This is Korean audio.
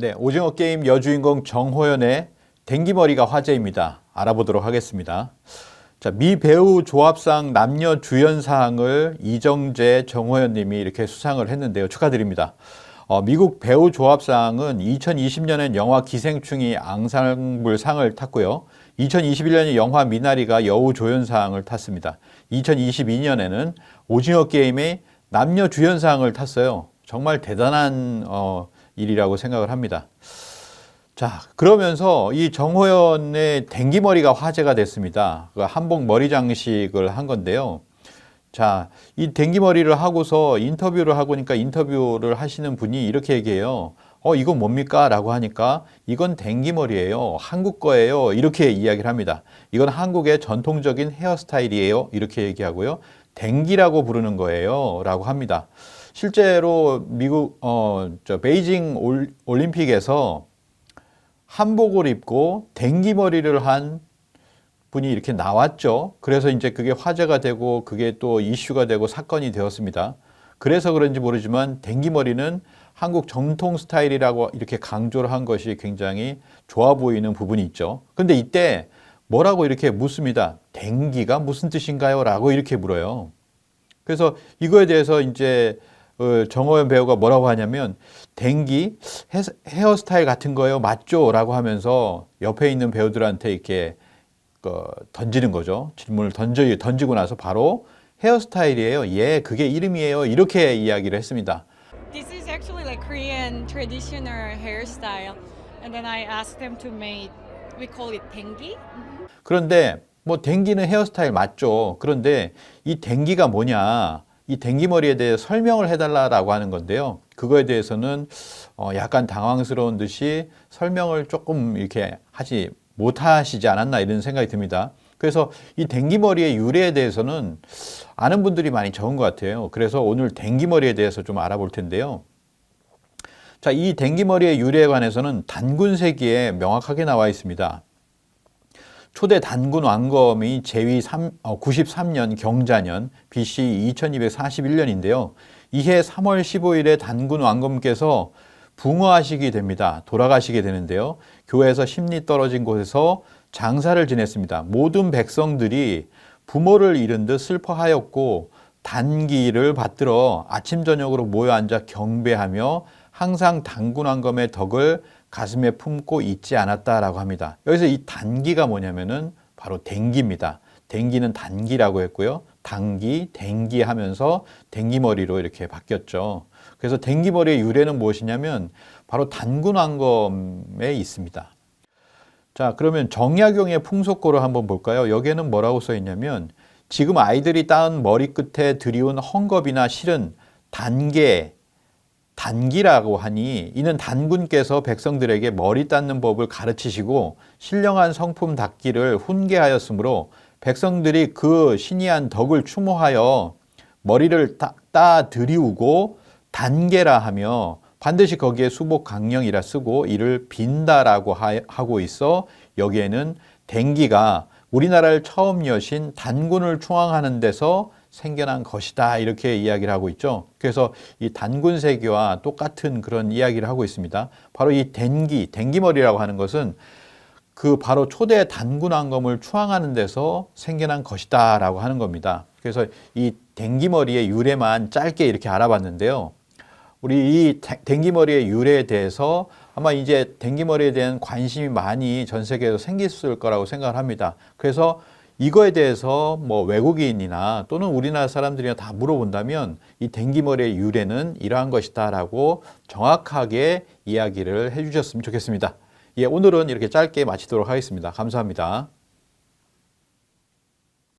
네, 오징어 게임 여주인공 정호연의 댕기머리가 화제입니다. 알아보도록 하겠습니다. 자, 미 배우 조합상 남녀 주연상을 이정재, 정호연 님이 이렇게 수상을 했는데요. 축하드립니다. 어, 미국 배우 조합상은 2020년엔 영화 기생충이 앙상블 상을 탔고요. 2021년에 영화 미나리가 여우 조연상을 탔습니다. 2022년에는 오징어 게임의 남녀 주연상을 탔어요. 정말 대단한 어, 일이라고 생각을 합니다. 자, 그러면서 이 정호연의 댕기머리가 화제가 됐습니다. 그 한복 머리 장식을 한 건데요. 자, 이 댕기머리를 하고서 인터뷰를 하고니까 인터뷰를 하시는 분이 이렇게 얘기해요. 어, 이건 뭡니까? 라고 하니까 이건 댕기머리예요. 한국 거예요. 이렇게 이야기를 합니다. 이건 한국의 전통적인 헤어스타일이에요. 이렇게 얘기하고요. 댕기라고 부르는 거예요. 라고 합니다. 실제로 미국, 어, 저 베이징 올, 올림픽에서 한복을 입고 댕기머리를 한 분이 이렇게 나왔죠. 그래서 이제 그게 화제가 되고 그게 또 이슈가 되고 사건이 되었습니다. 그래서 그런지 모르지만 댕기머리는 한국 정통 스타일이라고 이렇게 강조를 한 것이 굉장히 좋아 보이는 부분이 있죠. 근데 이때 뭐라고 이렇게 묻습니다. 댕기가 무슨 뜻인가요? 라고 이렇게 물어요. 그래서 이거에 대해서 이제 어, 정호연 배우가 뭐라고 하냐면 댕기 헤어스타일 같은 거요 맞죠? 라고 하면서 옆에 있는 배우들한테 이렇게 그 던지는 거죠. 질문을 던져 던지고 나서 바로 헤어스타일이에요. 예, 그게 이름이에요. 이렇게 이야기를 했습니다. This is actually like Korean traditional hairstyle, and then I asked them to make. We call it tengi. 그런데 뭐 댕기는 헤어스타일 맞죠. 그런데 이 댕기가 뭐냐? 이 댕기머리에 대해 설명을 해달라라고 하는 건데요. 그거에 대해서는 어 약간 당황스러운 듯이 설명을 조금 이렇게 하지 못하시지 않았나 이런 생각이 듭니다. 그래서 이 댕기머리의 유래에 대해서는 아는 분들이 많이 적은 것 같아요. 그래서 오늘 댕기머리에 대해서 좀 알아볼 텐데요. 자, 이 댕기머리의 유래에 관해서는 단군 세기에 명확하게 나와 있습니다. 초대 단군 왕검이 제위 3, 어, 93년 경자년 BC 2241년인데요. 이해 3월 15일에 단군 왕검께서 붕어하시게 됩니다. 돌아가시게 되는데요. 교회에서 심리 떨어진 곳에서 장사를 지냈습니다. 모든 백성들이 부모를 잃은 듯 슬퍼하였고 단기를 받들어 아침 저녁으로 모여 앉아 경배하며 항상 단군 왕검의 덕을 가슴에 품고 있지 않았다라고 합니다. 여기서 이 단기가 뭐냐면은 바로 댕기입니다. 댕기는 단기라고 했고요. 단기, 댕기 하면서 댕기머리로 이렇게 바뀌었죠. 그래서 댕기머리의 유래는 무엇이냐면 바로 단군 왕검에 있습니다. 자, 그러면 정약용의 풍속고를 한번 볼까요? 여기에는 뭐라고 써 있냐면 지금 아이들이 따은 머리 끝에 들이운 헝겊이나 실은 단계, 단기라고 하니 이는 단군께서 백성들에게 머리 닦는 법을 가르치시고 신령한 성품 닦기를 훈계하였으므로 백성들이 그 신이한 덕을 추모하여 머리를 따, 따 들이우고 단계라 하며 반드시 거기에 수복 강령이라 쓰고 이를 빈다라고 하고 있어 여기에는 댕기가 우리나라를 처음 여신 단군을 충왕하는 데서 생겨난 것이다 이렇게 이야기를 하고 있죠. 그래서 이 단군세기와 똑같은 그런 이야기를 하고 있습니다. 바로 이 댕기, 댕기머리라고 하는 것은 그 바로 초대 단군 왕검을 추앙하는 데서 생겨난 것이다라고 하는 겁니다. 그래서 이 댕기머리의 유래만 짧게 이렇게 알아봤는데요. 우리 이 댕기머리의 유래에 대해서 아마 이제 댕기머리에 대한 관심이 많이 전 세계에서 생겼을 거라고 생각을 합니다. 그래서 이거에 대해서 뭐 외국인이나 또는 우리나라 사람들이나 다 물어본다면 이 댕기머리의 유래는 이러한 것이다라고 정확하게 이야기를 해주셨으면 좋겠습니다. 예, 오늘은 이렇게 짧게 마치도록 하겠습니다. 감사합니다.